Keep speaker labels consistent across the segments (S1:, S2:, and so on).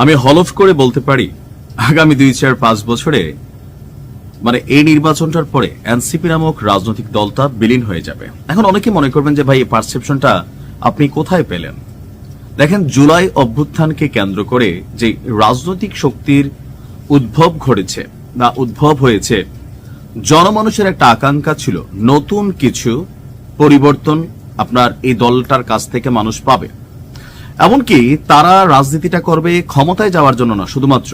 S1: আমি হলফ করে বলতে পারি, আগামী দুই চার পাঁচ বছরে মানে এই নির্বাচনটার পরে এনসিপি নামক রাজনৈতিক দলটা বিলীন হয়ে যাবে। এখন অনেকে মনে করবেন যে, ভাই, এই পারসেপশনটা আপনি কোথায় পেলেন? দেখেন, জুলাই অভ্যুত্থানকে কেন্দ্র করে যে রাজনৈতিক শক্তির উদ্ভব ঘটেছে বা উদ্ভব হয়েছে, জনমানুষের একটা আকাঙ্ক্ষা ছিল, নতুন কিছু পরিবর্তন আপনার এই দলটার কাছ থেকে মানুষ পাবে। এমনকি তারা রাজনীতিটা করবে ক্ষমতায় যাওয়ার জন্য না, শুধুমাত্র।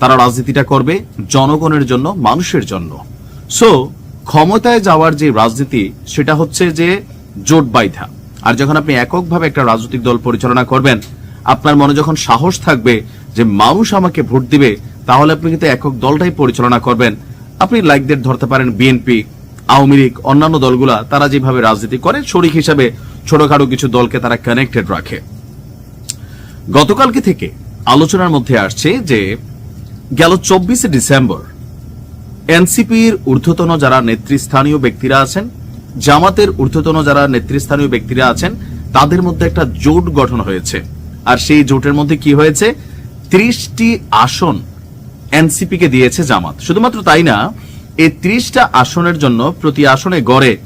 S1: তারা রাজনীতিটা করবে জনগণের জন্য, মানুষের জন্য। সো ক্ষমতায় যাওয়ার যে রাজনীতি, সেটা হচ্ছে যে জোট বাইধা আর যখন আপনি এককভাবে একটা রাজনৈতিক দল পরিচালনা করবেন, আপনার মনে যখন সাহস থাকবে যে মানুষ আমাকে ভোট দিবে, তাহলে আপনি কিন্তু একক দলটাই পরিচালনা করবেন। আপনি লাইকদের ধরতে পারেন বিএনপি আওয়ামী লীগ, অন্যান্য দলগুলা, তারা যেভাবে রাজনীতি করে, শরিক হিসাবে ছোটখাটো কিছু দলকে তারা কানেক্টেড রাখে। গতকালকে থেকে আলোচনার মধ্যে আসছে যে গেল চব্বিশে ডিসেম্বর এনসিপির ঊর্ধ্বতন যারা নেতৃস্থানীয় ব্যক্তিরা আছেন, জামাতের ঊর্ধ্বতন যারা নেতৃস্থানীয় ব্যক্তিরা আছেন, তাদের মধ্যে একটা জোট গঠন হয়েছে। আর সেই জোটের মধ্যে কি হয়েছে? ত্রিশটি আসন এনসিপি কে দিয়েছে জামাত। শুধুমাত্র তাই না, এই ত্রিশটা আসনের জন্য প্রতি আসনে গড়ে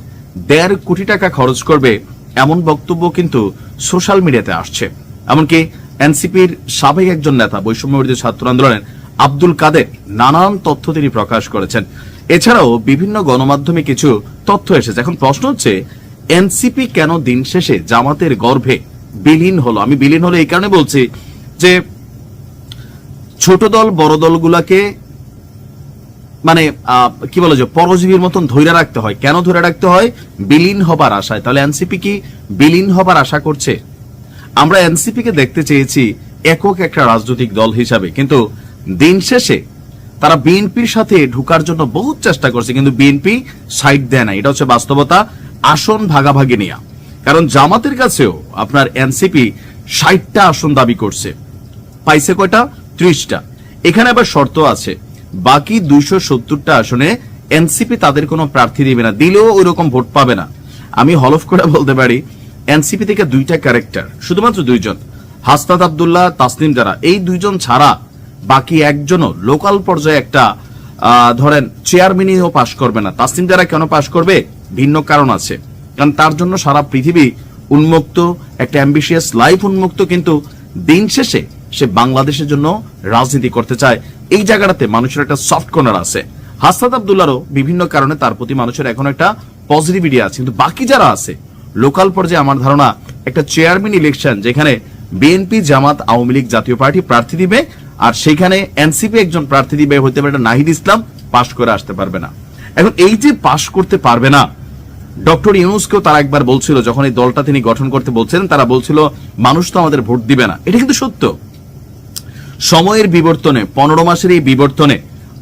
S1: দেড় কোটি টাকা খরচ করবে এমন বক্তব্য কিন্তু সোশ্যাল মিডিয়াতে আসছে। এমনকি এনসিপির সাবেক একজন নেতা বৈষম্য বিরোধী ছাত্র আন্দোলনের আব্দুল কাদের নানান তথ্য তিনি প্রকাশ করেছেন। এছাড়াও বিভিন্ন গণমাধ্যমে কিছু তথ্য এসেছে। এখন প্রশ্ন হচ্ছে, এনসিপি কেন দিন শেষে জামাতের গর্ভে বিলীন হলো? আমি বিলীন হলো এই কারণে বলছি যে, ছোট দল বড় দলগুলাকে মানে কি বলে যে, পরজীবীর মতন ধৈর্য রাখতে হয়। কেন ধরে রাখতে হয়? বিলীন হবার আশায়। তাহলে এনসিপি কি বিলীন হবার আশা করছে? আমরা এনসিপি কে দেখতে চেয়েছি একক একটা রাজনৈতিক দল হিসাবে, কিন্তু দিন শেষে তারা বিএনপির সাথে ঢুকার জন্য বহুত চেষ্টা করছে, কিন্তু বিএনপি সাইড দেয় না এটা হচ্ছে বাস্তবতা, আসন ভাগাভাগি নেয়া। কারণ জামাতের কাছেও আপনার এনসিপি ষাটটা আসন দাবি করছে। পাইছে কয়টা? ত্রিশটা। এখানে আবার শর্ত আছে, বাকি দুইশো সত্তরটা আসনে এনসিপি তাদের কোনো প্রার্থী দিবে না, দিলেও ওই রকম ভোট পাবে না। আমি হলফ করে বলতে পারি এনসিপি থেকে দুইটা ক্যারেক্টার, শুধুমাত্র দুইজন, হাসনাত আবদুল্লাহ, তাসনিম যারা এই দুইজন ছাড়া বাকি একজনও লোকাল পর্যায়ে একটা ধরেন চেয়ারম্যানও পাশ করবে না। তাসনিম যারা কেন পাশ করবে? ভিন্ন কারণ আছে। কারণ তার জন্য সারা পৃথিবী উন্মুক্ত, একটা অ্যাম্বিশিয়াস লাইফ উন্মুক্ত, কিন্তু দিন শেষে সে বাংলাদেশের জন্য রাজনীতি করতে চায়। এই জায়গাটাতে মানুষের একটা সফট কর্নার আছে। হাসনাত আবদুল্লারও বিভিন্ন কারণে তার প্রতি মানুষের এখন একটা পজিটিভিটি আছে। কিন্তু বাকি যারা আছে লোকাল পর্যায়ে আমার ধারণা একটা চেয়ারম্যান ইলেকশন যেখানে বিএনপি জামাত, আওয়ামী লীগ জাতীয় পার্টি প্রার্থী দিবে, আর সেখানে এনসিপি একজন প্রার্থী দিবে হতে পারে নাহিদ ইসলাম, পাশ করে আসতে পারবে না। এখন এই যে পাশ করতে পারবে না, ডক্টর ইউনুসকেও তারা একবার বলছিল, যখন এই দলটা তিনি গঠন করতে বলছিলেন তারা বলছিল, মানুষ তো আমাদের ভোট দিবে না। এটা কিন্তু সত্য। সময়ের বিবর্তনে, পনেরো মাসের এই বিবর্তনে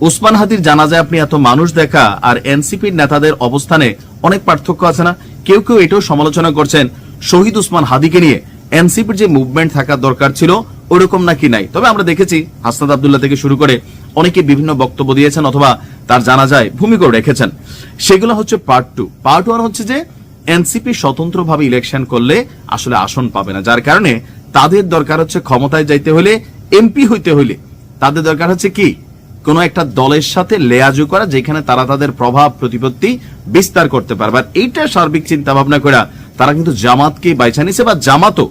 S1: উসমান হাদির জানাজায় আপনি এত মানুষ দেখা, আর এনসিপির নেতাদের অবস্থানে অনেক পার্থক্য আছে না? কেউ কেউ এটাও সমালোচনা করছেন, শহীদ উসমান হাদিকে নিয়ে এনসিপির যে মুভমেন্ট থাকার দরকার ছিল, ওরকম নাকি নাই? তবে আমরা দেখেছি হাসনাদ আবদুল্লাহ থেকে শুরু করে অনেকে বিভিন্ন বক্তব্য দিয়েছেন অথবা তার জানা যায় ভূমিকাও রেখেছেন। সেগুলো হচ্ছে পার্ট টু পার্ট ওয়ান হচ্ছে যে এনসিপি স্বতন্ত্রভাবে ইলেকশন করলে আসলে আসন পাবে না। যার কারণে তাদের দরকার হচ্ছে ক্ষমতায় যাইতে হলে, এমপি হইতে হইলে তাদের দরকার হচ্ছে কি? কোন একটা দলের সাথে লেয়াজু করা যেখানে তারা তাদের প্রভাব, প্রতিপত্তি বিস্তার করতে পারবে। আর এইটা সার্বিক চিন্তা ভাবনা করে তারা কিন্তু জামাতকে বাইছা নিছে বা জামাতও।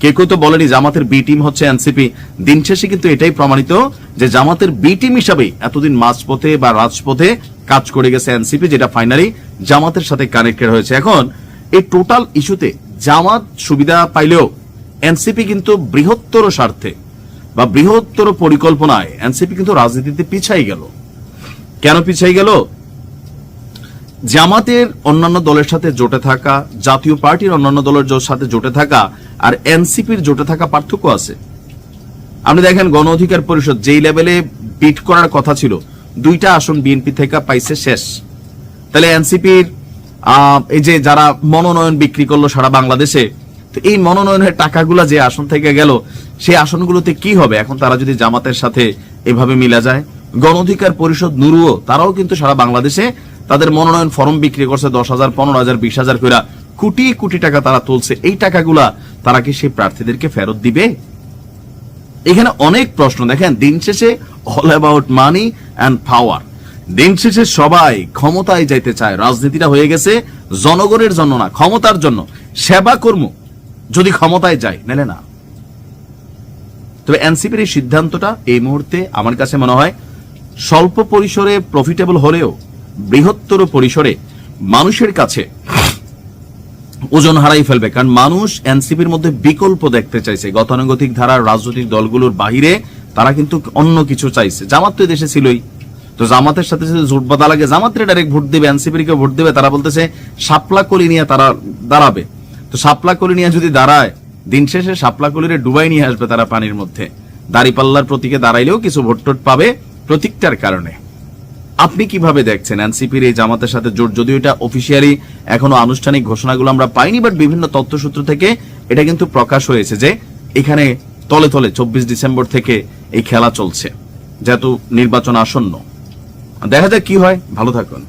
S1: কে কেউ তো বলেনি জামাতের বি টিম হচ্ছে এনসিপি। দিন শেষে কিন্তু এটাই প্রমাণিত যে জামাতের বি টিম হিসাবে এতদিন মাঝপথে বা রাজপথে কাজ করে গেছে এনসিপি, যেটা ফাইনালি জামাতের সাথে কানেক্টেড হয়েছে। এখন এই টোটাল ইস্যুতে জামাত সুবিধা পাইলেও এনসিপি কিন্তু বৃহত্তর স্বার্থে বা বৃহত্তর পরিকল্পনায় এনসিপি কিন্তু রাজনীতিতে পিছাই গেল। কেন পিছাই গেল? জামাতের অন্যান্য দলের সাথে জোটে থাকা, জাতীয় পার্টির অন্যান্য দলের সাথে জোটে থাকা আর এনসিপির জোটে থাকা পার্থক্য আছে। আপনি দেখেন গণ অধিকার পরিষদ যেই লেভেলে বিট করার কথা ছিল, দুইটা আসন বিএনপি থেকে পাইছে শেষ। তাহলে এনসিপির এই যে যারা মনোনয়ন বিক্রি করল সারা বাংলাদেশে, তো এই মনোনয়নের টাকাগুলা যে আসন থেকে গেল সেই আসনগুলোতে কি হবে? এখন তারা যদি জামাতের সাথে এভাবে মিলা যায়, গণ অধিকার পরিষদ নুরুও, তারাও কিন্তু সারা বাংলাদেশে তাদের মনোনয়ন ফর্ম বিক্রি করছে দশ হাজার, পনেরো হাজার, বিশ হাজার করে কোটি কোটি টাকা তারা তুলছে। এই টাকাগুলা তারা কি সেই প্রার্থীদেরকে ফেরত দিবে? এখানে অনেক প্রশ্ন। দেখেন, দিন শেষে all about money and power দিন শেষে সবাই ক্ষমতায় যাইতে চায়। রাজনীতিটা হয়ে গেছে জনগণের জন্য না, ক্ষমতার জন্য। সেবা কর্ম যদি ক্ষমতায় যায় নেলে না। তবে এনসিপির এই সিদ্ধান্তটা এই মুহূর্তে আমার কাছে মনে হয় স্বল্প পরিসরে প্রফিটেবল হলেও বৃহত্তর পরিসরে মানুষের কাছে ওজন হারাই ফেলবে। কারণ মানুষ এনসিপির মধ্যে বিকল্প দেখতে চাইছে। গতানুগতিক ধারার রাজনৈতিক দলগুলোর বাহিরে তারা কিন্তু অন্য কিছু চাইছে। জামাত তো দেশে ছিলই। তো জামাতের সাথে সাথে জোট বাঁধা লাগে, জামাতের ডাইরেক্ট ভোট দেবে, এনসিপির কে ভোট দেবে, তারা বলতেছে শাপলা কলি নিয়ে তারা দাঁড়াবে। তো শাপলা কলি নিয়ে যদি দাঁড়ায় দিন শেষে শাপলা কলিরে ডুবাই নিয়ে আসবে তারা পানির মধ্যে। দাড়িপাল্লার প্রতীকে দাঁড়াইলেও কিছু ভোট টোট পাবে প্রতীকটার কারণে। আপনি কীভাবে দেখছেন? এনসিপির এই জামাতের সাথে জোট, যদিও এটা অফিসিয়ালি এখনও আনুষ্ঠানিক ঘোষণাগুলো আমরা পাইনি বাট বিভিন্ন তথ্যসূত্র থেকে এটা কিন্তু প্রকাশ হয়েছে যে এখানে তলে তলে চব্বিশ ডিসেম্বর থেকে এই খেলা চলছে, যেহেতু নির্বাচন আসন্ন। দেখা যাক কি হয়। ভালো থাকুন।